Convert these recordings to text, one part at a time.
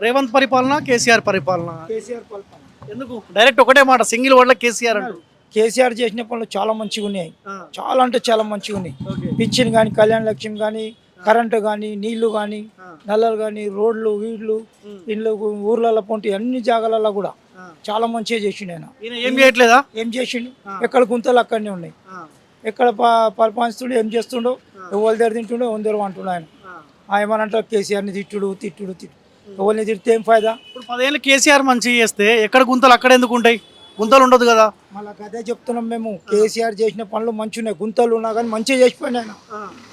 రేవంత్ పరిపాలన కేసీఆర్ పరిపాలన. కేసీఆర్ పరిపాలన. ఎందుకు? డైరెక్ట్ ఒకటే మాట సింగిల్ వర్డ్ కేసీఆర్ అంటారు. కేసీఆర్ చేసిన పనులు చాలా మంచిగా ఉన్నాయి. చాలా అంటే చాలా మంచిగా ఉన్నాయి. పింఛన్ కానీ కళ్యాణ లక్ష్యం కానీ కరెంటు కానీ నీళ్ళు కానీ నల్లలు కానీ రోడ్లు వీళ్ళు ఇళ్ళు ఊర్లలో పొంటి అన్ని జాగాలలో కూడా. చాలా మంచిగా చేసిండు ఆయన. ఏం చేయట్లేదా? ఏం చేసిండు. ఎక్కడ గుంతలు అక్కడనే ఉన్నాయి. ఎక్కడ పరిపాలిస్తుండో ఏం చేస్తుండో ఎవరి దగ్గర తింటుండో ఎవరి దగ్గర అంటుండో ఆయన. ఆ. ఆయన ఏమనంటారు కేసీఆర్ని తిట్టుడు తిట్టుడు తిట్టు ఎవరిని తిడితే ఏం ఫాయిదా? ఇప్పుడు పదేళ్ళు కేసీఆర్ మంచిగా చేస్తే ఎక్కడ గుంతలు అక్కడ ఎందుకు ఉంటాయి? గుంతలు ఉండదు కదా. మళ్ళీ అదే చెప్తున్నాం మేము. కేసీఆర్ చేసిన పనులు మంచిగా ఉన్నాయి గుంతలు ఉన్నా కానీ మంచిగా చేసిపోయింది ఆయన.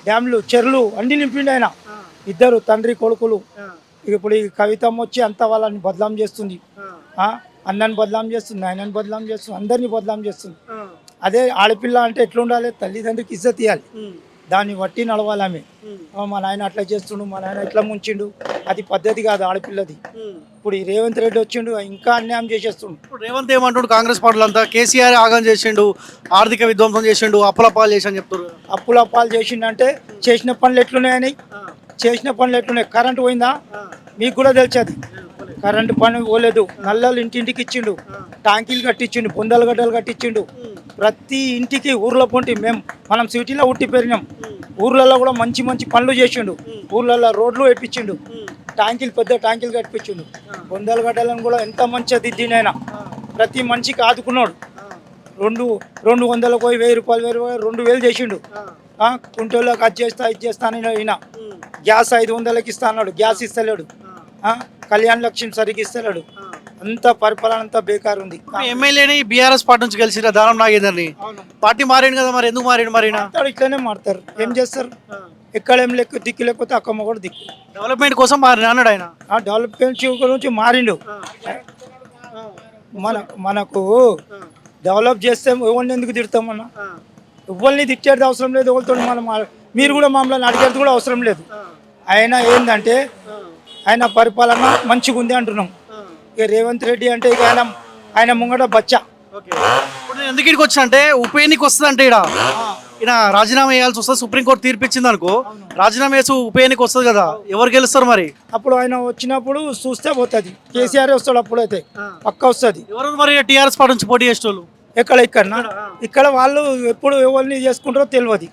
డ్యామ్లు చెర్లు అన్ని నింపిండు ఆయన. ఇద్దరు తండ్రి కొడుకులు. ఇప్పుడు ఈ కవితం వచ్చి అంతా వాళ్ళని బదలాం చేస్తుంది? అన్నని బదలాం చేస్తుంది. ఆయనని బదలాం చేస్తుంది. అందరినీ బదలాం చేస్తుంది. అదే ఆడపిల్ల అంటే ఎట్లుండాలి? తల్లిదండ్రికి ఇజ్జత్ ఇవ్వాలి ఉమ్, దాన్ని బట్టి నడవాలి ఆమె. మా నాయన అట్లా చేస్తుండు మా నాయన ఇట్లా ముంచిండు. అది పద్ధతి కాదు ఆడపిల్లది. ఇప్పుడు ఈ రేవంత్ రెడ్డి వచ్చిండు ఇంకా అన్యాయం చేసేస్తుండు. ఇప్పుడు రేవంత్ ఏమంటాడు కాంగ్రెస్ పార్టీలు అంతా కేసీఆర్ ఆగం చేసిండు ఆర్థిక విధ్వంసం చేసిండు అప్పుల పాలు చేసి అని చెప్తారు. అప్పుల అప్పాలు చేసిండంటే చేసిన పనులు ఎట్లున్నాయని? చేసిన పనులు ఎట్లున్నాయి? కరెంట్ పోయిందా? మీకు కూడా తెలిసేది. పోలే. కరెంటు పని పోలేదు. నల్లలు ఇంటింటికి ఇచ్చిండు. ఆ, టాంకీలు కట్టించిండు పొందలు గడ్డలు కట్టించిండు. ప్రతి ఇంటికి ఊర్లో పొంటి మేము. మనం సిటీలో ఉట్టి పెరిగినాం. ఊర్లలో కూడా మంచి మంచి పనులు చేసిండు. ఊర్లలో రోడ్లు వేపించిండు. ఉమ్, ట్యాంకీలు పెద్ద ట్యాంకీలు కట్టించిండు ఆ. పొందలు గడ్డలను కూడా ఎంత మంచిగా దిద్దినైనా. ప్రతి మనిషికి ఆదుకున్నాడు. రెండు రెండు వందలకు పోయి వెయ్యి రూపాయలు వెయ్యి రూపాయలు రెండు వేలు చేసిండు. కుంటోళ్ళకి అది చేస్తా ఇది చేస్తానని అయినా. ఉమ్, గ్యాస్ ఐదు వందలకి ఇస్తా అన్నాడు. గ్యాస్ ఇస్తలేడు. కళ్యాణ లక్ష్యం సరిగ్గా ఇస్తలేడు. అంత పరిపాలన అంతా బేకారు ఉంది. ఎమ్మెల్యేని బీఆర్ఎస్ పార్టీ నుంచి గెలిచిన దానం నాగేందర్ని? పార్టీ మారిండు కదా మరి ఎందుకు మారిండు మరి ఇట్లనే మాడతారు ఏం చేస్తారు? ఎక్కడ ఏం లెక్క దిక్కు లేకపోతే అక్కమ్మ కూడా దిక్కు. డెవలప్మెంట్ కోసం మారిన అన్నాడు ఆయన? ఆ డెవలప్మెంట్ గురించి మారిండు. మన మనకు డెవలప్ చేస్తే ఎవరిని ఎందుకు తిడతామన్న ఎవరిని తిట్టేది అవసరం లేదు ఎవరితో మనం మీరు కూడా మమ్మల్ని అడిగేది కూడా అవసరం లేదు. ఆయన ఏంటంటే ఆయన పరిపాలన మంచిగా ఉంది అంటున్నాం. ఇక రేవంత్ రెడ్డి అంటే ఇక ఆయన ఆయన ముంగట బచ్చా. ఓకే. ఇప్పుడు నేను ఎందుకు ఇక్కడికి వచ్చా అంటే ఉప ఎన్నిక వస్తుంది అంటే ఇక్కడ ఈయన రాజీనామా చేయాల్సి వస్తుంది సుప్రీంకోర్టు తీర్పు ఇచ్చింది అనుకో రాజీనామా చేసి ఉప ఎన్నిక వస్తుంది కదా ఎవరు గెలుస్తారు మరి? అప్పుడు ఆయన వచ్చినప్పుడు చూస్తే పోతుంది. కేసీఆర్ వస్తాడు అప్పుడైతే పక్క వస్తుంది. ఎవరు మరి టీఆర్ఎస్ పార్టీ నుంచి పోటీ చేసేటోళ్ళు? ఎక్కడ ఇక్కడ ఇక్కడ వాళ్ళు ఎప్పుడు ఎవరిని చేసుకుంటారో తెలియదు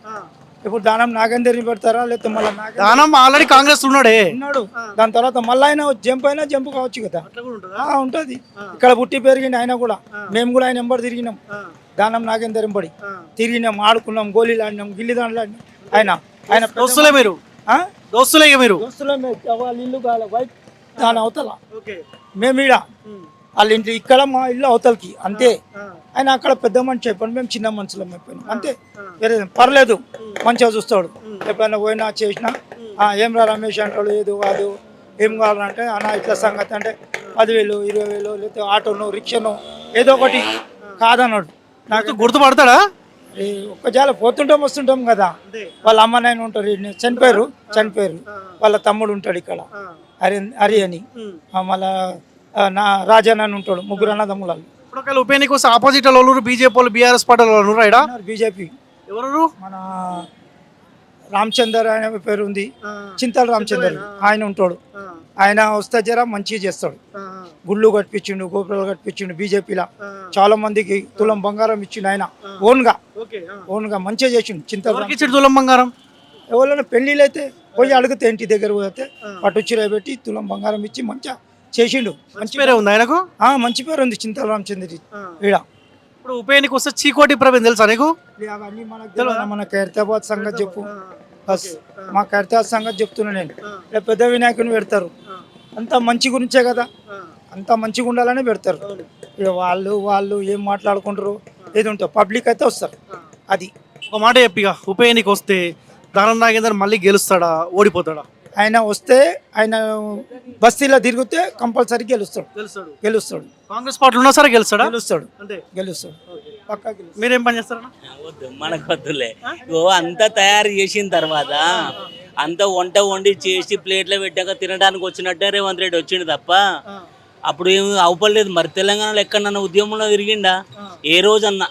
ఇప్పుడు దానం నాగేందర్ని పెడతారా? లేకపోతే మళ్ళీ నాగేందర్ దానం ఆల్రెడీ కాంగ్రెస్ ఉన్నాడే. ఉన్నాడు. దాని తర్వాత మళ్ళీ ఆయన జంప్ అయినా జంప్ కావచ్చు కదా. అట్లా కూడా ఉంటుందా? ఆ, ఉంటది. ఇక్కడ పుట్టి పెరిగింది ఆయన కూడా. మేము కూడా ఆయన ఎంబడి తిరిగినాం. దానం నాగేందర్ ఎంబడి తిరిగినాం ఆడుకున్నాం గోళీలు ఆడినాం గిల్లి దాంట్లో ఆడినాం. ఆయన ఆయన దోస్తులే మీరు. ఆ? దోస్తులే మీరు. దోస్తులే మేము. వైట్ దాని అవతల. ఓకే. మేము ఈడ. వాళ్ళ ఇంటి ఇక్కడ మా ఇల్లు అవతలకి అంతే. ఆయన అక్కడ పెద్ద మనిషి చెప్పండి మేము చిన్న మనుషులం అయిపోయినాం అంతే. వేరే పర్లేదు. మంచిగా చూస్తాడు. ఎప్పుడైనా పోయినా చేసినా "ఆ, ఏం రా రమేష్ అంటాడు ఏదో కాదు ఏం కావాలంటే అన్న ఇట్లా సంగతి అంటే పదివేలు ఇరవై వేలు లేకపోతే ఆటోను రిక్షాను ఏదో ఒకటి కాదన్నాడు. నాకు గుర్తుపడతాడా? ఒక్క జాల పోతుంటాం వస్తుంటాం కదా. వాళ్ళ అమ్మ నాయన ఉంటారు. చనిపోయారు చనిపోయారు. వాళ్ళ తమ్ముడు ఉంటాడు ఇక్కడ హరి హరి అని. మళ్ళా నా రాజన్ అని ఉంటాడు ముగ్గురు అన్నదమ్ములు ఇప్పుడు ఒకవేళ ఉప ఎన్నిక వస్తే ఆపోజిట్ వాళ్ళు బీజేపీ వాళ్ళు బీఆర్ఎస్ పార్టీ వాళ్ళు ఉన్నారా బీజేపీ. ఎవరు మన రామచందర్ అనే పేరు ఉంది. చింతల రామచందర్ ఆయన ఉంటాడు. ఆయన వస్తే జర మంచిగా చేస్తాడు. గుళ్ళు కట్టించిండు గోపురాలు కట్టించిండు బీజేపీలో. చాలా మందికి తులం బంగారం ఇచ్చిండు ఆయన ఓన్గా ఓకే ఓన్గా మంచిగా చేసిండు చింతల తులం బంగారం? ఎవరైనా పెళ్ళిళ్ళు అయితే పోయి అడిగితే ఇంటి దగ్గర పోతే పట్టు చీర పెట్టి తులం బంగారం ఇచ్చి మంచిగా చేసిండు. మంచి పేరే ఉంది ఆయనకు? ఆ, మంచి పేరు ఉంది చింతల రామచంద్రి ఈడ. ఇప్పుడు ఉప ఎన్నిక వస్తే చీకోటి ప్రవీణ్ తెలుసా నీకు? అవన్నీ మనకు తెలియదు. మన ఖైరతాబాద్ సంగతి చెప్పు. బస్. మా ఖైరతాబాద్ సంగతి చెప్తున్నా నేను. పెద్ద వినాయకుని పెడతారు. అంత మంచి గురించే కదా. అంత మంచిగా ఉండాలనే పెడతారు. ఇక వాళ్ళు వాళ్ళు ఏం మాట్లాడుకుంటారు? ఏది ఉంటుంది పబ్లిక్ అయితే వస్తారు. అది. ఒక మాట చెప్పిగా ఉప ఎన్నిక వస్తే దానం నాగేందర్ మళ్ళీ గెలుస్తాడా? ఓడిపోతాడా? ఆయన వస్తే ఆయన బస్తీలో తిరిగితే కంపల్సరీ గెలుస్తాడు. గెలుస్తాడు. గెలుస్తాడు. కాంగ్రెస్ పార్టీ ఉన్నా సరే గెలుస్తాడా? గెలుస్తాడు. అంతే. గెలుస్తాడు. పక్కా గెలుస్తాడు. మీరేం పని చేస్తారన్నా? వద్దు మనకు వద్దులే. ఓ అంతా తయారు చేసిన తర్వాత అంత వంట వండి చేసి ప్లేట్లో పెట్టాక తినడానికి వచ్చినట్టే రేవంత్ రెడ్డి వచ్చిండు తప్ప అప్పుడు ఏమి అవపడలేదు. మరి తెలంగాణలో ఎక్కడన్నా ఉద్యమంలో తిరిగిండా? ఏ రోజన్నా.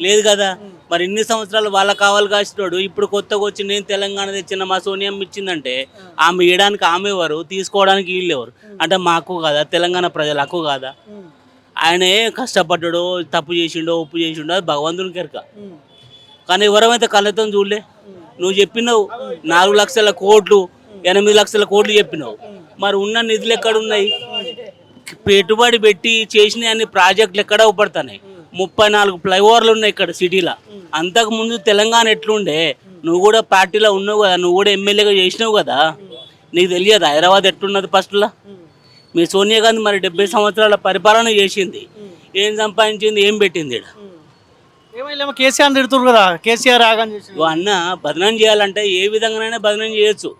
లేదు కదా? మరి ఇన్ని సంవత్సరాలు వాళ్ళ కావాలి కాసినోడు ఇప్పుడు కొత్తగా వచ్చి నేను తెలంగాణ తెచ్చిన మా సోనియమ్మ ఇచ్చిందంటే ఆమె ఇవ్వడానికి ఆమె ఎవరు? తీసుకోవడానికి వీళ్ళు ఎవరు? అంటే మా హక్కు కాదా? తెలంగాణ ప్రజల హక్కు కాదా ఆయనే కష్టపడ్డాడో తప్పు చేసిండో ఉప్పు చేసిండో అది భగవంతునికి ఎరక కానీ ఎవరైతే కళ్ళతో చూడలే? నువ్వు చెప్పినావు నాలుగు లక్షల కోట్లు ఎనిమిది లక్షల కోట్లు చెప్పినావు. మరి ఉన్న నిధులు ఎక్కడ ఉన్నాయి పెట్టుబడి పెట్టి చేసిన అన్ని ప్రాజెక్టులు ఎక్కడ అవపడుతున్నాయి ముప్పై నాలుగు ఫ్లైఓవర్లు ఉన్నాయి ఇక్కడ సిటీలో. అంతకు ముందు తెలంగాణ ఎట్లుండే? నువ్వు కూడా పార్టీలో ఉన్నావు కదా నువ్వు కూడా ఎమ్మెల్యేగా చేసినావు కదా? నీకు తెలియదు హైదరాబాద్ ఎట్లున్నది ఫస్ట్లో మీ సోనియా గాంధీ మరి డెబ్బై సంవత్సరాల పరిపాలన చేసింది. ఏం సంపాదించింది ఏం పెట్టింది కేసీఆర్ కదా కేసీఆర్ అన్న బదనం చేయాలంటే ఏ విధంగానైనా బదనం చేయొచ్చు.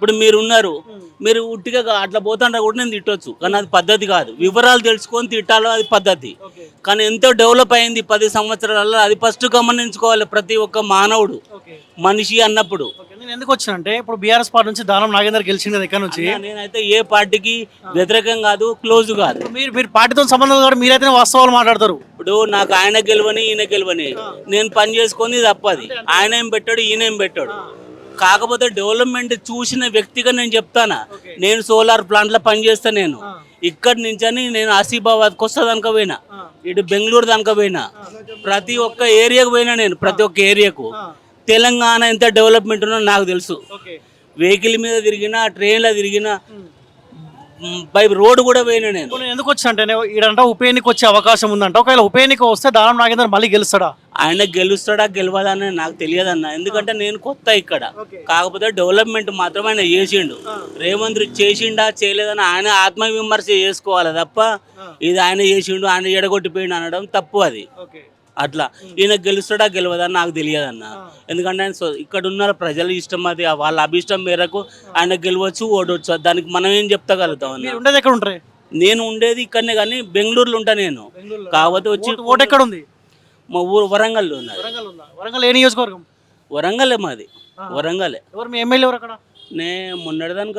ఇప్పుడు మీరు ఉన్నారు మీరు ఉట్టిగా అట్లా పోతాంటే కూడా నేను తిట్టొచ్చు. కానీ అది పద్ధతి కాదు. వివరాలు తెలుసుకొని తిట్టాలో అది పద్ధతి. కానీ ఎంతో డెవలప్ అయింది పది సంవత్సరాలలో. అది ఫస్ట్ గమనించుకోవాలి ప్రతి ఒక్క మానవుడు. మనిషి అన్నప్పుడు. నేను ఎందుకు వచ్చినంటే ఇప్పుడు బీఆర్ఎస్ పార్టీ నుంచి దానం నాగేందర్ గెలిచింది కదా ఇక్కడ నుంచి. నేనైతే ఏ పార్టీకి వ్యతిరేకం కాదు క్లోజ్ కాదు. మీరు మీరు పార్టీతో సంబంధం కూడా మీరైతే వాస్తవాలు మాట్లాడతారు. ఇప్పుడు నాకు ఆయన గెలవని ఈయన గెలవని. నేను పని చేసుకొని తప్పది. ఆయన ఏం పెట్టాడు ఈయన ఏం పెట్టాడు. కాకపోతే డెవలప్మెంట్ చూసిన వ్యక్తిగా నేను చెప్తానా? నేను సోలార్ ప్లాంట్లో పని చేస్తా నేను ఇక్కడి నుంచని నేను ఆసిఫాబాద్కి వస్తా దానిక పోయినా. ఇటు బెంగళూరు దానిక పోయినా. ప్రతి ఒక్క ఏరియాకు పోయినా నేను ప్రతి ఒక్క ఏరియాకు. తెలంగాణ ఎంత డెవలప్మెంట్ ఉన్నో నాకు తెలుసు. వెహికల్ మీద తిరిగినా ట్రైన్లో తిరిగినా బై రోడ్డు కూడా పోయినా నేను. ఎందుకు వచ్చినంటే ఈడంట ఉప ఎన్నిక వచ్చే అవకాశం ఉందంట. ఒకవేళ ఉప ఎన్నిక వస్తే దానం నాగేందర్ మళ్ళీ గెలుస్తాడా? ఆయన గెలుస్తాడా గెలవదా అని నాకు తెలియదన్న. ఎందుకంటే నేను కొత్త ఇక్కడ. కాకపోతే డెవలప్మెంట్ మాత్రం ఆయన చేసిండు. రేవంత్ రెడ్డి చేసిండా చేయలేదని ఆయన ఆత్మవిమర్శ చేసుకోవాలి తప్ప ఇది ఆయన చేసిండు ఆయన ఎడగొట్టిపోయిండు అనడం తప్పు అది. అట్లా. ఈయన గెలుస్తాడా గెలవదా అని నాకు తెలియదన్న. ఎందుకంటే ఆయన ఇక్కడ ఉన్న ప్రజల ఇష్టం అది వాళ్ళ అభిష్టం మేరకు ఆయన గెలవచ్చు ఓడవచ్చు దానికి మనం ఏం చెప్తగలుగుతాం అన్న? నేను ఉండేది ఇక్కడనే కానీ బెంగళూరులో ఉంటా నేను. కాకపోతే వచ్చి ఓటు ఎక్కడ ఉంది? మా ఊరు వరంగల్లో ఉన్నది. వరంగల్ ఉందా? వరంగల్ ఏ నియోజకవర్గం? వరంగలే మాది. వరంగలే. ఎవరు మీ ఎమ్మెల్యే ఎవరు అక్కడ? నే మొన్నటిదానిక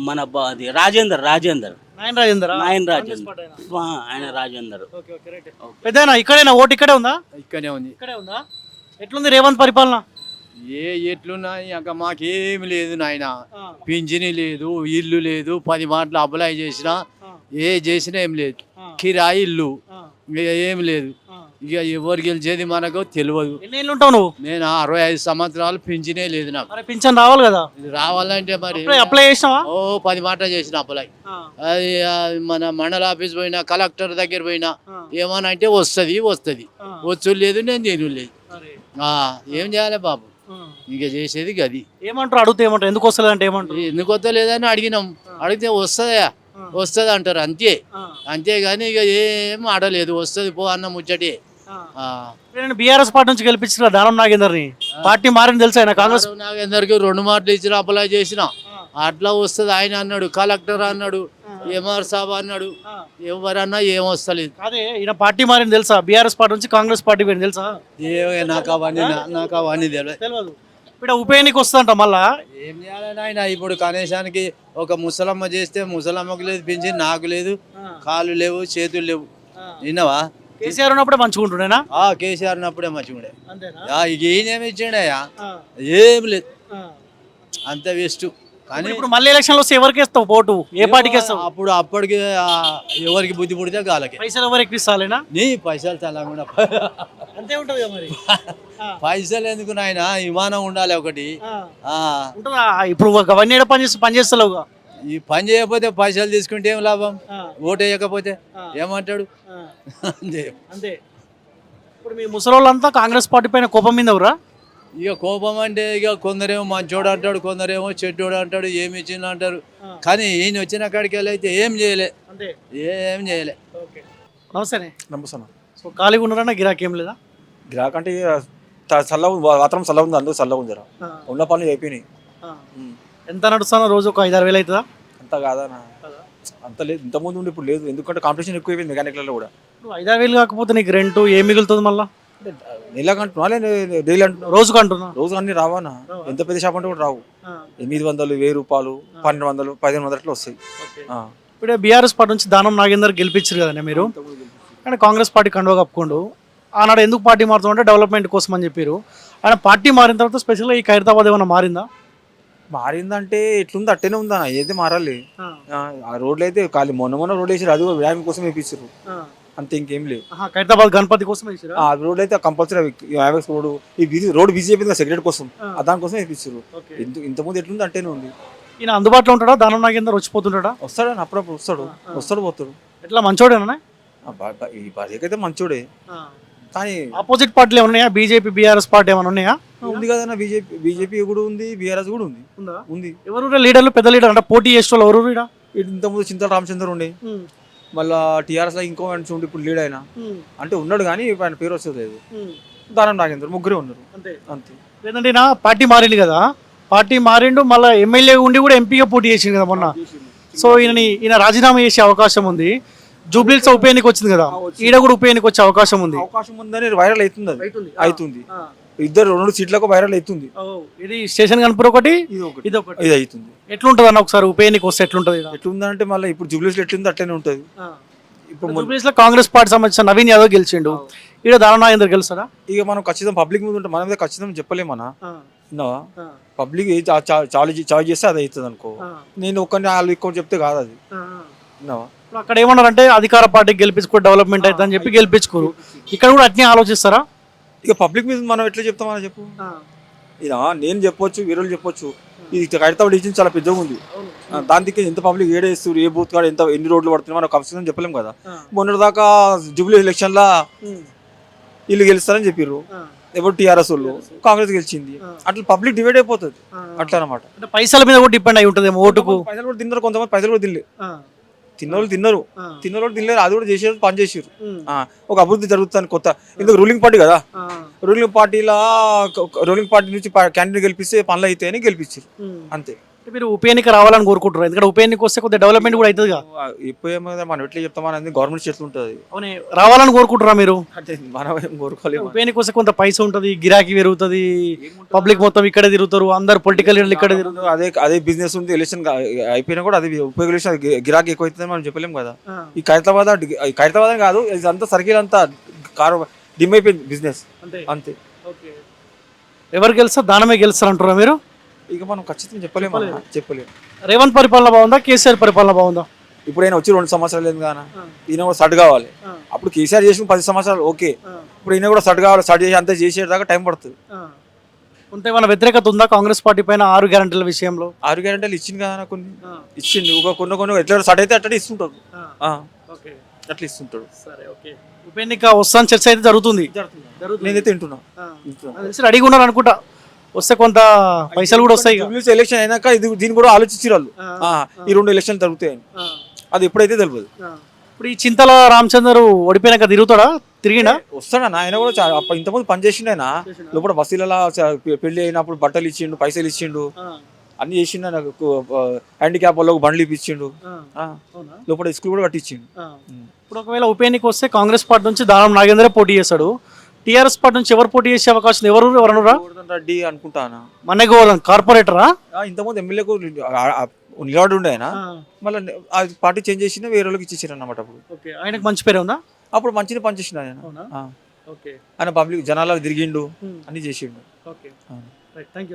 మన బ- అది రాజేందర్ రాజేందర్. నాయన రాజేందర్? ఆయన రాజేందర్. ఆ, ఆయన రాజేందర్. పెద్దనా ఇక్కడేనా ఓటు ఇక్కడే ఉందా? ఇక్కడనే ఉంది. ఇక్కడే ఉందా? ఎట్లుంది రేవంత్ పరిపాలన? ఏ ఎట్లున్నాయి ఇంకా మాకేమి లేదు నాయన. పింఛని లేదు ఇల్లు లేదు పది మాటలు అప్లై చేసినా ఏ చేసినా ఏం లేదు. కిరాయి ఇల్లు. ఇక ఏం లేదు. ఇక ఎవరు గెలిచేది మనకు తెలియదు ఉంటావు నువ్వు? నేను అరవై ఐదు సంవత్సరాలు పింఛనే లేదు నాకు. పింఛన్ రావాలి కదా? రావాలంటే మరి అప్లై చేసినావా? ఓ పది మాటలు చేసిన అప్లై అది మన మండల ఆఫీస్ పోయినా కలెక్టర్ దగ్గర పోయినా ఏమని అంటే వస్తుంది వస్తుంది. వచ్చు లేదు నేను చేయను లేదు. ఏం చేయాలి బాబు? ఇక చేసేది గది. ఏమంటారు? అడిగితే ఏమంటారు? ఎందుకు వస్తుంది అంటే ఏమంటారు? ఎందుకు వస్తలేదని అడిగినాం. అడిగితే వస్తుందా వస్తుంది అంటారు అంతే. అంతేగాని ఇక ఏం ఆడలేదు వస్తుంది పో అన్న ముచ్చటే. బీఆర్ఎస్ పార్టీ నుంచి గెలిపించిన దానం నాగేందర్ని? పార్టీ మారింది తెలుసా ఆయన కాంగ్రెస్? నాగేందర్కి రెండు మాటలు ఇచ్చిన అప్లై చేసిన. అట్లా వస్తుంది ఆయన అన్నాడు కలెక్టర్ అన్నాడు ఎంఆర్ సాబ్ అన్నాడు. ఎవరన్నా ఏం వస్తలేదు. అదే ఈయన పార్టీ మారింది తెలుసా? బీఆర్ఎస్ పార్టీ నుంచి కాంగ్రెస్ పార్టీ పోయింది తెలుసా? నాకు అవన్నీ నాకు అవన్నీ తెలియదు ఇప్పుడు ఉప ఎన్నిక వస్తుందంట మళ్ళా? ఏం చేయాలని ఆయన ఇప్పుడు కనీసానికి ఒక ముసలమ్మ చేస్తే ముసలమ్మకు లేదు పింఛన్ నాకు లేదు కాళ్ళు లేవు చేతులు లేవు. విన్నావా? కేసీఆర్ ఉన్నప్పుడే మంచుకుంటుండేనా ఆ కేసీఆర్ ఉన్నప్పుడే మంచిగుండే ఇక ఈయనేమి ఇచ్చిండయా ఏం లేదు. అంత వేస్ట్. కానీ ఇప్పుడు మళ్ళీ ఎలక్షన్లు వస్తే ఎవరికి వేస్తావు ఓటు? ఏ పార్టీకి వేస్తావు? అప్పుడు అప్పటికి ఎవరికి బుద్ధి పుడితే గాలకి పైసలు ఎవరు ఎక్కిస్తాలేనా? నీ పైసలు తలకుండా అంతే ఉంటుంది మరి. పైసలు ఎందుకు నాయన? విమానం ఉండాలి ఒకటి. ఇప్పుడు ఒక పని చేసి పని చేస్తలేవుగా? ఈ పని చేయకపోతే పైసలు తీసుకుంటే ఏం లాభం? ఓటు వేయకపోతే ఏమంటాడు? అంతే. అంతే. ఇప్పుడు మీ ముసలోళ్ళంతా కాంగ్రెస్ పార్టీ పైన కోపం మీద ఎవరా ఇక కోపం అంటే ఇక కొందరేమో మంచోడు అంటాడు కొందరేమో చెడ్డోడు అంటాడు ఏమి ఇచ్చిండు అంటారు. కానీ ఈయన వచ్చిన కాడికి వెళ్ళి అయితే ఏం చేయలే. అంతే. ఏం చేయలే. ఓకే. నమస్తేనే నమ్మస్తాను సో ఖాళీగా ఉన్నారన్నా గిరాకీ ఏం లేదా? గిరాక్ అంటే ఇక త- చల్లగా ఉంది వాతావరణం చల్లగా ఉంది అందుకు చల్లగా ఉంది ఉన్న పనులు అయిపోయినాయి. ఎంత నడుస్తున్నా రోజు ఒక ఐదారు వేలు అవుతుందా? అంత కాదనా అంత లేదు ఇంత ముందు ఉండి ఇప్పుడు లేదు. ఎందుకంటే కాంపిటీషన్ ఎక్కువ అయిపోయింది మెకానిక్లలో కూడా. ఐదారు వేలు కాకపోతే నీకు రెంట్ ఏం మిగులుతుంది మళ్ళా? నెలకు అంటున్నా డైలీ అంటున్నా రోజుకు అంటున్నా రోజు అన్ని రావానా ఎంత పెద్ద షాప్ అంటే కూడా రావు. ఎనిమిది వందలు వెయ్యి రూపాయలు పన్నెండు వందలు పదిహేను వందలు అట్లా వస్తాయి. ఇప్పుడే బీఆర్ఎస్ పార్టీ నుంచి దానం నాగేందర్ గెలిపించారు కదండి మీరు. కానీ కాంగ్రెస్ పార్టీ కండువా కప్పుకోండు. ఆనాడు ఎందుకు పార్టీ మారుతుందంటే డెవలప్మెంట్ కోసం అని చెప్పారు. ఆయన పార్టీ మారిన తర్వాత స్పెషల్గా ఈ ఖైరతాబాద్ ఏమైనా మారిందా? మారిందంటే ఎట్లుంది అట్టనే ఉందా ఏది మారాలి? ఆ, ఆ రోడ్లు అయితే ఖాళీ. మొన్న మొన్న రోడ్ వేసారు అది కూడా వ్యాయామం కోసం వేపించారు. అంతే ఇంకేం లేవు. ఆహా, ఖైరతాబాద్ గణపతి కోసం ఆ రోడ్ అయితే కంపల్సరీ రోడ్ ఈ రోడ్ బిజీ అయిపోయింది సెక్రటరీ కోసం. దానికోసం వేపించారు ఇంతకుముందు ఎట్లుంది అంటేనే ఉంది. ఈయన అందుబాటులో ఉంటాడా? దానం నాగేందర్ వచ్చిపోతుంటాడా? వస్తాడు అప్పుడప్పుడు వస్తాడు. వస్తాడు పోతాడు. ఎట్లా మంచోడేనా? ఈ భార్యకి అయితే మంచోడే. కానీ ఆపోజిట్ పార్టీలు ఉన్నాయా? బీజేపీ బీఆర్ఎస్ పార్టీ ఏమైనా ఉన్నాయా? ఉంది కదా బీజేపీ బీజేపీ కూడా ఉంది బీఆర్ఎస్ కూడా ఉంది. ఉందా? ఉంది. ఎవరు లీడర్లు? పెద్ద లీడర్ అంటే పోటీ చేసే వాళ్ళు ఎవరు ఇంతకుముందు చింతల రామచంద్ర ఉండే. మళ్ళా టీఆర్ఎస్లో ఇంకో ఉండి ఇప్పుడు లీడ్ అయినా. అంటే ఉన్నాడు కానీ ఆయన పేరు వచ్చేది లేదు. దానం నాగేందర్ ముగ్గురే ఉన్నారు. అంతే. అంతే. లేదంటే ఈయన పార్టీ మారిండు కదా? పార్టీ మారిండు మళ్ళీ ఎమ్మెల్యే ఉండి కూడా ఎంపీగా పోటీ చేసిండు కదా మొన్న? సో ఈయనని ఈయన రాజీనామా చేసే అవకాశం ఉంది. జూబ్లీస్ ఉప ఎన్నిక వచ్చింది కదా? ఈడ కూడా ఉప ఎన్నిక వచ్చే అవకాశం ఉంది. అవకాశం ఉందని వైరల్ అవుతుంది అది. అవుతుంది. ఇద్దరు రెండు సీట్లకు వైరల్ అవుతుంది. ఇది స్టేషన్ కనుపూర్ ఒకటి ఇది ఒకటి. ఇది ఒకటి. ఇది అవుతుంది. ఎట్లుంటది అన్న ఒకసారి ఉప ఎన్నిక వస్తే ఎట్లుంటది ఈడ? ఎట్లుందంటే మళ్ళీ ఇప్పుడు జూబ్లీస్ ఎట్లుంది అట్లనే ఉంటుంది. ఇప్పుడు జూబ్లీస్లో కాంగ్రెస్ పార్టీ సంబంధించిన నవీన్ యాదవ్ గెలిచిండు. దానం నాగేందర్ గెలుస్తారా ఇక మనం ఖచ్చితంగా పబ్లిక్ మీద ఉంటే. మన మీద ఖచ్చితంగా చెప్పలేమన్నా విన్నావా? పబ్లిక్ చాలు చాలు చేస్తే అది అవుతుంది అనుకో. నేను ఒక్కరిని వాళ్ళు ఎక్కువ చెప్తే కాదు అది. విన్నావా? అక్కడ ఏమన్నారంటే అధికార పార్టీకి గెలిపించుకో డెవలప్మెంట్ అవుతుంది అని చెప్పి గెలిపించుకోరు. ఇక్కడ కూడా అట్నే ఆలోచిస్తారా? ఇక పబ్లిక్ మీద మనం ఎట్లా చెప్తామని చెప్పు. ఇదా నేను చెప్పొచ్చు వీరులు చెప్పొచ్చు. ఇది కడతాడు ఇచ్చింది చాలా పెద్దగా ఉంది. ఆ, దాని దిక్కు ఎంత పబ్లిక్ ఏడేస్తారు ఏ బూత్ కాడ ఎంత ఎన్ని రోడ్లు పడుతున్నాయి మనం ఖచ్చితంగా చెప్పలేం కదా. మొన్నటి దాకా జూబ్లీ ఎలక్షన్లా వీళ్ళు గెలుస్తారని చెప్పారు ఎవరు టీఆర్ఎస్ వాళ్ళు? కాంగ్రెస్ గెలిచింది. అట్లా పబ్లిక్ డివైడ్ అయిపోతుంది. అట్లా అనమాట అంటే పైసల మీద కూడా డిపెండ్ అయి ఉంటుంది ఓటుకు? పైసలు కూడా తిన్నారు కొంతమంది పైసలు కూడా తినలే. తిన్నోళ్ళు తిన్నారు. తిన్నోళ్ళు తినలేరు అది కూడా చేసారు పని చేసారు ఆ, ఒక అభివృద్ధి జరుగుతుంది కొత్త. ఎందుకు రూలింగ్ పార్టీ కదా? రూలింగ్ పార్టీలా రూలింగ్ పార్టీ నుంచి క్యాండిడేట్ గెలిపిస్తే పనులు అవుతాయని గెలిపించారు అంతే. మీరు ఉప ఎన్నిక రావాలని కోరుకుంటారు ఎందుకంటే ఉప ఎన్నిక వస్తే కొద్దిగా డెవలప్మెంట్ కూడా అవుతుంది ఇప్పుడు ఏమో మనం ఎట్లా చెప్తామని గవర్నమెంట్ చేతులు ఉంటుంది. అవునే రావాలని కోరుకుంటారా మీరు? అంటే మనం ఏం కోరుకోలేము. ఉప ఎన్నిక వస్తే కొంత పైసా ఉంటుంది గిరాకీ పెరుగుతుంది పబ్లిక్ మొత్తం ఇక్కడే తిరుగుతారు అందరు పొలిటికల్ లీడర్లు ఇక్కడే తిరుగుతారు. అదే అదే బిజినెస్ ఉంది ఎలక్షన్ అయిపోయినా కూడా అదే ఉపయోగించిన గిరాకీ ఎక్కువ అవుతుందని మనం చెప్పలేం కదా. ఈ ఖైరతాబాద్ ఖైరతాబాద్ కాదు ఇది అంతా సర్కిల్ అంతా కారు డిమ్ అయిపోయింది బిజినెస్ అంతే. అంతే ఎవరు గెలుస్తారు? దానమే గెలుస్తారు అంటారా మీరు? ఇక మనం ఖచ్చితంగా చెప్పలేము అన్న, చెప్పలేము. రేవంత్ పరిపాలన బాగుందా? కేసీఆర్ పరిపాలన బాగుందా? ఇప్పుడు ఆయన వచ్చి రెండు సంవత్సరాలు లేదు కానీ? ఈయన కూడా సట్ కావాలి. అప్పుడు కేసీఆర్ చేసిన పది సంవత్సరాలు ఓకే. ఇప్పుడు ఈయన కూడా సట్ కావాలి సట్ చేసి అంతా చేసేదాకా టైం పడుతుంది. కొంత ఏమైనా వ్యతిరేకత ఉందా కాంగ్రెస్ పార్టీ పైన ఆరు గ్యారంటీల విషయంలో? ఆరు గ్యారెంటీలు ఇచ్చింది కదా కొన్ని. ఇచ్చిండు. ఒక కొన్ని కొన్ని ఎట్లా సట్ అయితే అట్లా ఇస్తుంటారు అట్లా ఇస్తుంటాడు. సరే ఓకే. ఉప ఎన్నిక వస్తాను చర్చ అయితే జరుగుతుంది. నేనైతే వింటున్నా. వింటున్నా. నాకు తెలిసి రెడీగా ఉన్నారు అనుకుంటా వస్తే కొంత పైసలు కూడా వస్తాయి. జూబ్లీస్ ఎలక్షన్ అయినాక ఇది దీన్ని కూడా ఆలోచించారు వాళ్ళు. ఈ రెండు ఎలక్షన్ జరుగుతాయని. అది ఎప్పుడైతే తెలియదు ఇప్పుడు ఈ చింతల రామచందర్ ఓడిపోయినాక తిరుగుతాడా? తిరిగిండా? వస్తాడన్న ఆయన కూడా ఇంతకుముందు పని చేసిండు ఆయన. లోపల బస్సులలో పెళ్ళి అయినప్పుడు బట్టలు ఇచ్చిండు పైసలు ఇచ్చిండు. అన్ని చేసిండు ఆయన. హ్యాండిక్యాప్ వాళ్ళకు బండ్లు ఇప్పించిండు. లోపల స్కూల్ కూడా కట్టించిండు. ఇప్పుడు ఒకవేళ ఉప ఎన్నిక వస్తే కాంగ్రెస్ పార్టీ నుంచి దానం నాగేంద్రే పోటీ చేస్తాడు. టీఆర్ఎస్ పార్టీ నుంచి ఎవరు పోటీ చేసే అవకాశం ఎవరు ఎవరనురా? రెడ్డి అనుకుంటానా? మన్నెగోవాలని కార్పొరేటరా? ఆ, ఇంతకుముందు ఎమ్మెల్యేకు నిలబడి ఉండే ఆయన. మళ్ళీ ఆ పార్టీ చేంజ్ చేసిన వేరే వాళ్ళకి ఇచ్చేసారు అన్నమాట అప్పుడు. ఓకే ఆయనకు మంచి పేరు ఉందా? అప్పుడు మంచిగా పనిచేసిండు ఆయన. ఆయన పబ్లిక్ జనాలకు తిరిగిండు అన్ని చేసిండు. ఓకే. థ్యాంక్